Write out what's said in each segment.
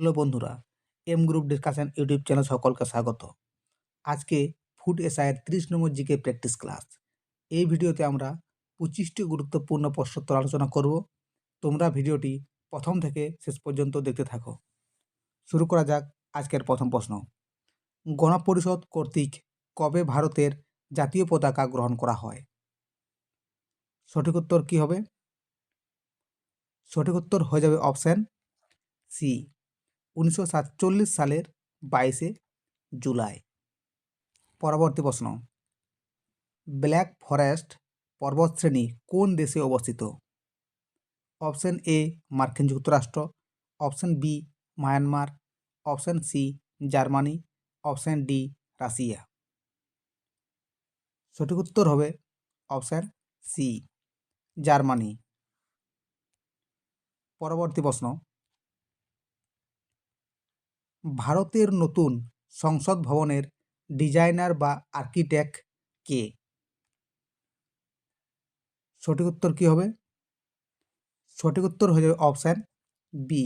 Hello বন্ধুরা M group discussion YouTube channel সকলকে স্বাগত। আজকে ফুড এসআইয়ের তিরিশ নম্বর জিকে প্র্যাকটিস ক্লাস এই ভিডিওতে আমরা পঁচিশটি গুরুত্বপূর্ণ প্রশ্নোত্তর আলোচনা করব। তোমরা ভিডিওটি প্রথম থেকে শেষ পর্যন্ত দেখতে থাকো। শুরু করা যাক আজকের প্রথম প্রশ্ন। গণপরিষদ কর্তৃক কবে ভারতের জাতীয় পতাকা গ্রহণ করা হয়? সঠিক উত্তর কী হবে? সঠিক উত্তর হয়ে যাবে অপশান সি উনিশশো সাতচল্লিশ সালের বাইশে জুলাই। পরবর্তী প্রশ্ন। ব্ল্যাক ফরেস্ট পর্বতশ্রেণী কোন দেশে অবস্থিত? অপশন এ, মার্কিন যুক্তরাষ্ট্র। Option B, Myanmar. Option C, Germany. Option D, Russia. সঠিক উত্তর হবে অপশান সি, জার্মানি। পরবর্তী প্রশ্ন। ভারতের নতুন সংসদ ভবনের ডিজাইনার বা আর্কিটেক্ট কে? সঠিক উত্তর কী হবে? সঠিক উত্তর হয়ে যাবে option B,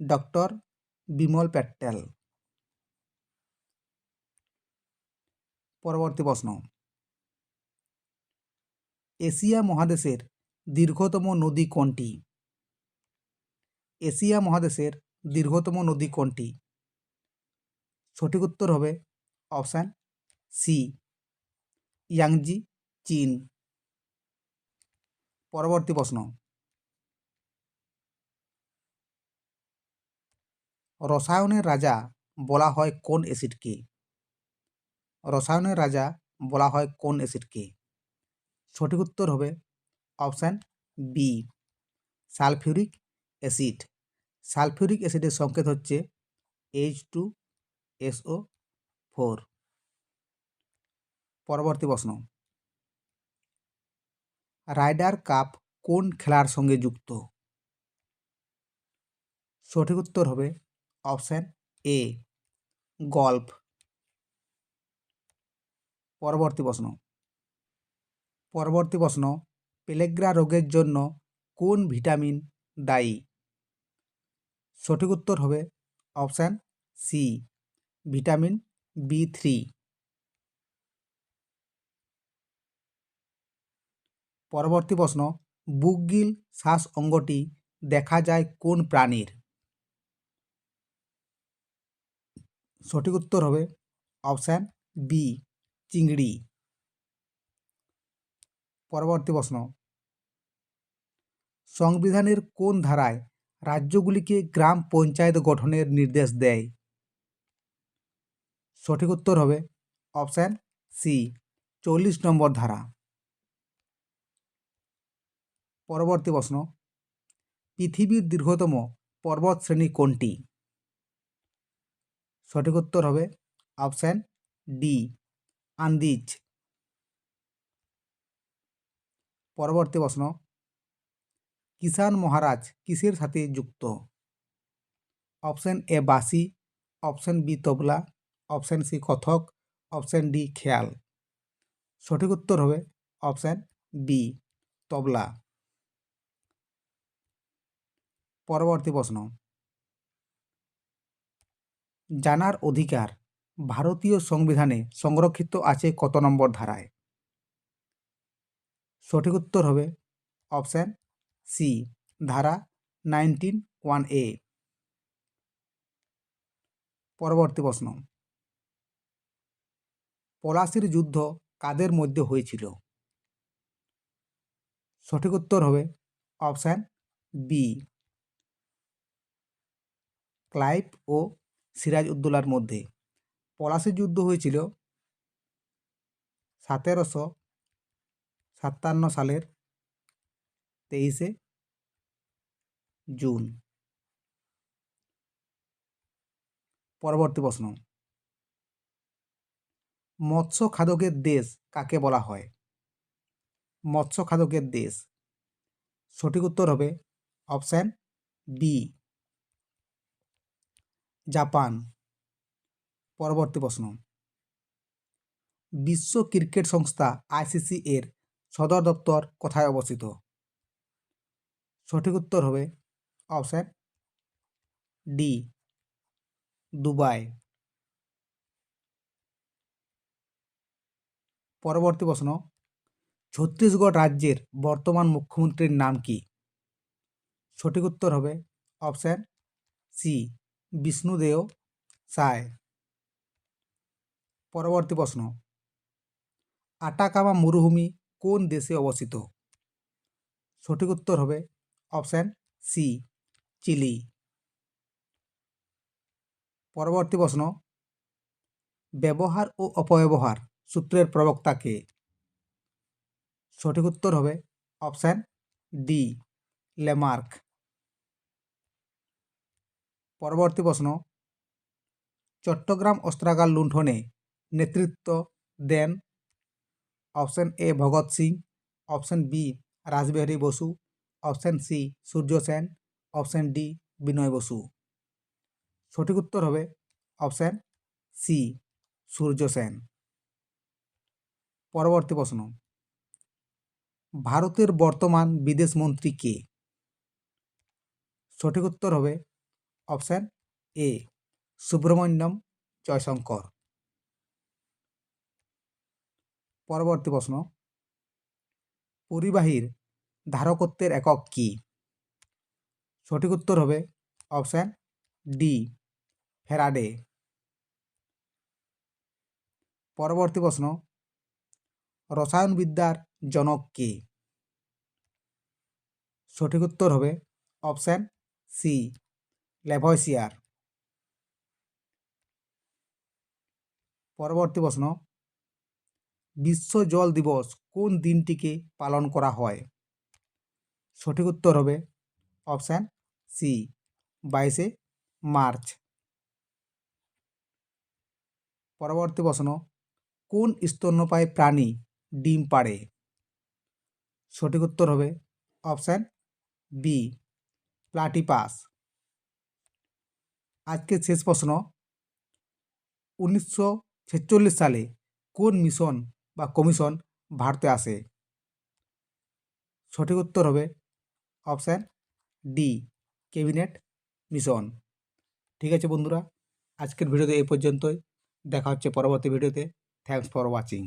doctor Bimal Patel. পরবর্তী প্রশ্ন। এশিয়া মহাদেশের দীর্ঘতম নদী কোনটি? এশিয়া মহাদেশের দীর্ঘতম নদী কোনটি? সঠিক উত্তর হবে অপশান সি, ইয়াংজি, চীন। পরবর্তী প্রশ্ন। রসায়নের রাজা বলা হয় কোন অ্যাসিডকে? রসায়নের রাজা বলা হয় কোন অ্যাসিডকে? সঠিক উত্তর হবে option B, sulphuric acid. Sulphuric অ্যাসিডের সংকেত হচ্ছে এইচ টু এসও ফোর পরবর্তী প্রশ্ন। রাইডার কাপ কোন খেলার সঙ্গে যুক্ত? সঠিক উত্তর হবে অপশান এ গল্ফ। পরবর্তী প্রশ্ন। পরবর্তী প্রশ্ন, পেলেগ্রা রোগের জন্য কোন ভিটামিন দায়ী? সঠিক উত্তর হবে option C vitamin B three পরবর্তী প্রশ্ন বুকগিল শ্বাস অঙ্গটি দেখা যায় কোন প্রাণীর? সঠিক উত্তর হবে অপশান বি চিংড়ি। পরবর্তী প্রশ্ন, সংবিধানের কোন ধারায় রাজ্যগুলিকে গ্রাম পঞ্চায়েত গঠনের নির্দেশ দেয়। সঠিক উত্তর হবে অপশান সি, চল্লিশ নম্বর ধারা। পরবর্তী প্রশ্ন, পৃথিবীর দীর্ঘতম পর্বত শ্রেণি কোনটি? সঠিক উত্তর হবে অপশান ডি, আন্দিজ। পরবর্তী প্রশ্ন কিষান মহারাজ কিসের সাথে যুক্ত? অপশন এ বাসি option B tabla, option C Kathak, option D khayal. সঠিক উত্তর হবে অপশান বি, তবলা। পরবর্তী প্রশ্ন। জানার অধিকার ভারতীয় সংবিধানে সংরক্ষিত আছে কত নম্বর ধারায়? সঠিক উত্তর হবে অপশান সি ধারা নাইনটিন ওয়ান এ পরবর্তী প্রশ্ন। পলাশির যুদ্ধ কাদের মধ্যে হয়েছিল? সঠিক উত্তর হবে অপশান বি ক্লাইভ ও সিরাজ উদ্দৌলার মধ্যে। পলাশির যুদ্ধ হয়েছিল সতেরোশো সাতান্ন সালের তেইশে জুন। পরবর্তী প্রশ্ন। মৎস্য খাদকের দেশ কাকে বলা হয়? মৎস্য খাদকের দেশ। সঠিক উত্তর হবে অপশান বি। জাপান। পরবর্তী প্রশ্ন। বিশ্ব ক্রিকেট সংস্থা আইসিসি এর সদর দপ্তর কোথায় অবস্থিত? সঠিক উত্তর হবে অপশান ডি, দুবাই। পরবর্তী প্রশ্ন, ছত্তিশগড় রাজ্যের বর্তমান মুখ্যমন্ত্রীর নাম কি? সঠিক উত্তর হবে অপশান সি, বিষ্ণুদেও সায় পরবর্তী প্রশ্ন আটাকামা মরুভূমি কোন দেশে অবস্থিত? সঠিক উত্তর হবে অপশান সি চিলি। পরবর্তী প্রশ্ন, ব্যবহার ও অপব্যবহার সূত্রের প্রবক্তাকে সঠিক উত্তর হবে অপশান ডি লেমার্ক পরবর্তী প্রশ্ন, চট্টগ্রাম অস্ত্রাগার লুণ্ঠনে নেতৃত্ব দেন option A, Bhagat Singh, option B Rashbehari Bose, option C, Surya Sen option D, Binoy Basu. সঠিক উত্তর হবে অপশান সি, সূর্য সেন। পরবর্তী প্রশ্ন। ভারতের বর্তমান বিদেশ মন্ত্রী কে? সঠিক উত্তর হবে অপশান এ, সুব্রমণ্যম জয়শঙ্কর। পরবর্তী প্রশ্ন। পরিবাহীর ধারকত্বের একক কি? সঠিক উত্তর হবে অপশান ডি ফেরাডে পরবর্তী প্রশ্ন, রসায়নবিদ্যার জনক কে? সঠিক উত্তর হবে অপশান সি ল্যাভয়েসিয়ার পরবর্তী প্রশ্ন, বিশ্ব জল দিবস কোন দিনটিকে পালন করা হয়? সঠিক উত্তর হবে অপশান সি, বাইশে মার্চ। পরবর্তী প্রশ্ন, কোন স্তন্যপায়ী প্রাণী ডিম পাড়ে? সঠিক উত্তর হবে অপশান বি, প্লাটিপাস। আজকের শেষ প্রশ্ন, উনিশশো ছেচল্লিশ সালে কোন মিশন বা কমিশন ভারতে আসে? সঠিক উত্তর হবে অপশান ডি, ক্যাবিনেট মিশন। ঠিক আছে বন্ধুরা, আজকের ভিডিওতে এই পর্যন্তই। দেখা হচ্ছে পরবর্তী ভিডিওতে। Thanks for watching